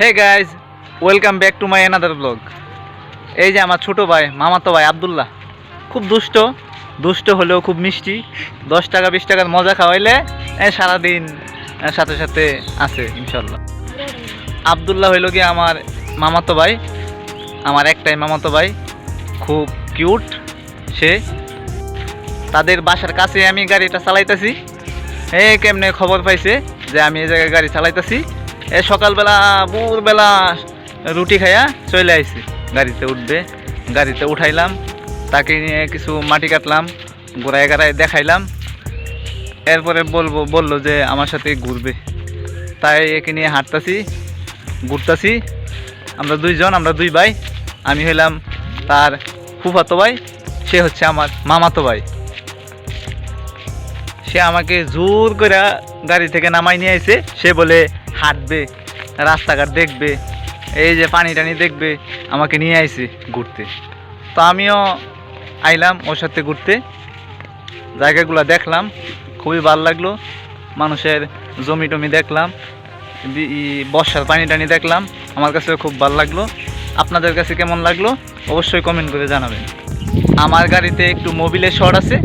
Hey guys welcome back to my another blog এই যে আমার ছোটো ভাই, মামাতো ভাই আবদুল্লাহ। খুব দুষ্ট দুষ্ট হলেও খুব মিষ্টি। দশ টাকা, বিশ টাকার মজা খাওয়াইলে সারাদিন সাথে সাথে আছে, ইনশাল্লাহ। আবদুল্লাহ হইল কি আমার মামাতো ভাই। আমার একটাই মামাতো ভাই। খুব কিউট সে। তাদের বাসার কাছে আমি গাড়িটা চালাইতেছি। এ কেমনে খবর পাইছে যে আমি এই জায়গায় গাড়ি চালাইতেছি। এ সকালবেলা, ভোরবেলা রুটি খাইয়া চলে আইছি। গাড়িতে উঠবে, গাড়িতে উঠাইলাম, তাকে নিয়ে কিছু মাটি কাটলাম, গোড়ায় গাড়ায় দেখাইলাম। এরপরে বলব, বলল যে আমার সাথে ঘুরবে। তাই একে নিয়ে হাঁটতাছি, ঘুরতাছি। আমরা দুইজন, আমরা দুই ভাই, আমি হইলাম তার ফুফাতো ভাই, সে হচ্ছে আমার মামাতো ভাই। সে আমাকে জোর করে গাড়ি থেকে নামাই নিয়ে আইছে, সে বলে হাঁটবে, রাস্তাঘাট দেখবে, এই যে পানি টানি দেখবে, আমাকে নিয়ে আইছে ঘুরতে। তো আমিও আইলাম ওর সাথে ঘুরতে। জায়গাগুলো দেখলাম, খুবই ভালো লাগল। মানুষের জমি টমি দেখলাম বর্ষার পানি টানি দেখলাম, আমার কাছে খুব ভালো লাগল। আপনাদের কাছে কেমন লাগল? অবশ্যই কমেন্ট করে জানাবেন। আমার গাড়িতে একটু মোবিলের শর্ট আছে।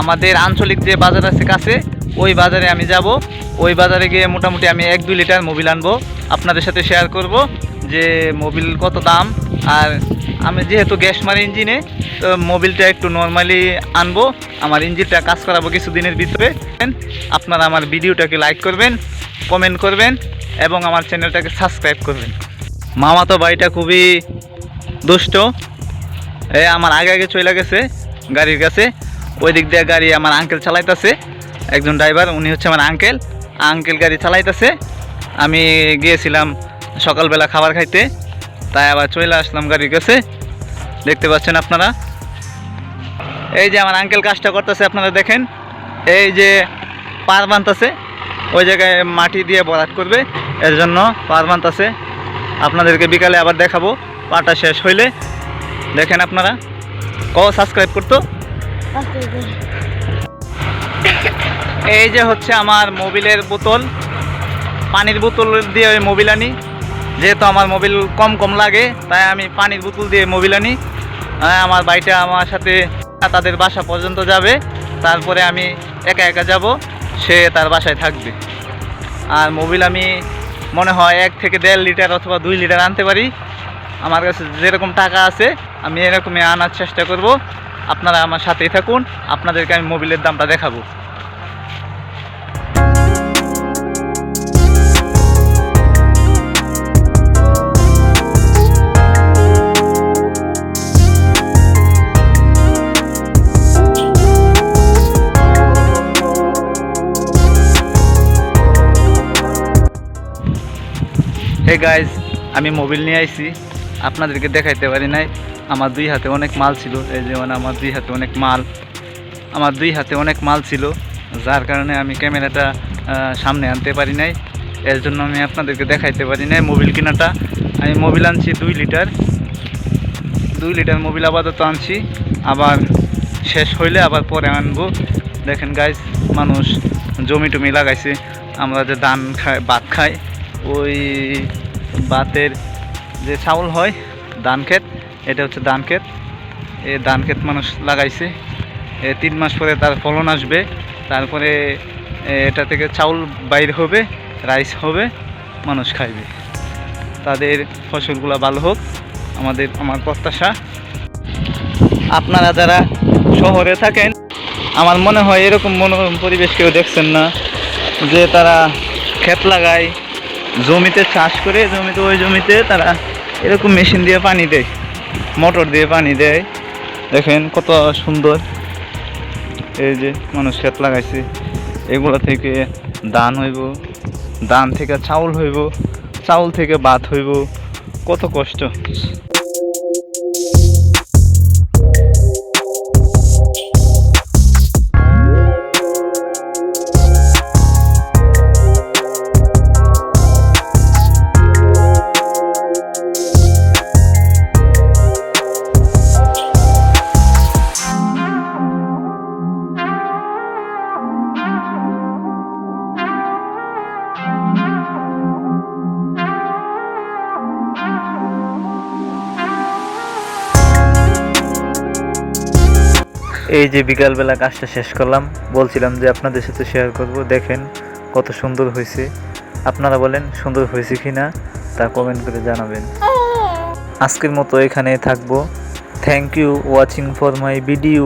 আমাদের আঞ্চলিক যে বাজার আছে কাছে ওই বাজারে আমি যাব। ওই বাজারে গিয়ে মোটামুটি আমি এক, দুই লিটার মোবিল আনব। আপনাদের সাথে শেয়ার করব যে মোবিল কত দাম। আর আমি যেহেতু গ্যাস মারি ইঞ্জিনে, তো মোবিলটা একটু নর্মালি আনব। আমার ইঞ্জিনটা কাজ করাবো কিছুদিনের ভিতরে। আপনারা আমার ভিডিওটাকে লাইক করবেন কমেন্ট করবেন, এবং আমার চ্যানেলটাকে সাবস্ক্রাইব করবেন। মামা তো বাড়িটা খুবই দুষ্ট। এ, আমার আগে আগে চলে গেছে গাড়ির কাছে। ওই দিক দিয়ে গাড়ি আমার আঙ্কেল চালাইতেছে। একজন ড্রাইভার উনি হচ্ছে আমার আঙ্কেল আঙ্কেল গাড়ি চালাইতেছে। আমি গিয়েছিলাম সকালবেলা খাবার খাইতে, তাই আবার চলে আসলাম গাড়ির কাছে। দেখতে পাচ্ছেন আপনারা? এই যে আমার আঙ্কেল কাজটা করতেছে, আপনারা দেখেন। এই যে পার বানতেছে, ওই জায়গায় মাটি দিয়ে বরাট করবে, এর জন্য পার বানতেছে। আপনাদেরকে বিকালে আবার দেখাবো, পাটা শেষ হইলে। দেখেন আপনারা? ক সাবস্ক্রাইব করতো? এই যে হচ্ছে আমার মোবিলের বোতল, পানির বোতল দিয়ে ওই মোবিল আনি। যেহেতু আমার মোবিল কম কম লাগে, তাই আমি পানির বোতল দিয়ে মোবিল আনি। আমার বাড়িটা আমার সাথে তাদের বাসা পর্যন্ত যাবে, তারপরে আমি একা একা যাব, সে তার বাসায় থাকবে। আর মোবিল আমি মনে হয় এক থেকে দেড় লিটার অথবা দুই লিটার আনতে পারি। আমার কাছে যেরকম টাকা আছে, আমি এরকমই আনার চেষ্টা করব। আপনারা আমার সাথেই থাকুন, আপনাদেরকে আমি মোবিলের দামটা দেখাবো। হে গাইজ আমি মোবিল নিয়ে আইছি। আপনাদেরকে দেখাইতে পারি নাই। আমার দুই হাতে অনেক মাল ছিল। এই যেমন আমার দুই হাতে অনেক মাল। আমার দুই হাতে অনেক মাল ছিল, যার কারণে আমি ক্যামেরাটা সামনে আনতে পারি নাই। এর জন্য আমি আপনাদেরকে দেখাইতে পারি নাই মোবিল কেনাটা। আমি মোবিল আনছি দুই লিটার। দুই লিটার মোবিল আপাতত আনছি। আবার শেষ হইলে আবার পরে আনব। দেখেন গাইজ মানুষ জমি টমি লাগাইছে। আমরা যে ধান খাই, ভাত খাই ওই ভাতের যে চাউল হয় ধান ক্ষেত এটা হচ্ছে ধান ক্ষেত এ ধান ক্ষেত মানুষ লাগাইছে। এ তিন মাস পরে তার ফলন আসবে। তারপরে এটা থেকে চাউল বাইর হবে, রাইস হবে, মানুষ খাইবে। তাদের ফসলগুলো ভালো হোক, আমাদের আমার প্রত্যাশা। আপনারা যারা শহরে থাকেন, আমার মনে হয় এরকম মনোরম পরিবেশ কেউ দেখছেন না, যে তারা ক্ষেত লাগায় জমিতে চাষ করে জমিতে ওই জমিতে তারা এরকম মেশিন দিয়ে পানি দেয়, মোটর দিয়ে পানি দেয়। দেখেন কত সুন্দর। এই যে মানুষ ক্ষেত লাগাইছে, এগুলো থেকে ধান হইব, ধান থেকে চাউল হইব, চাউল থেকে ভাত হইব, কত কষ্ট। এই যে বিকালবেলা কাজটা শেষ করলাম বলছিলাম যে আপনাদের সাথে শেয়ার করব। দেখেন কত সুন্দর হয়েছে। আপনারা বলেন সুন্দর হয়েছে কি না তা কমেন্ট করে জানাবেন। আজকের মতো এখানে থাকব। Thank you watching for my video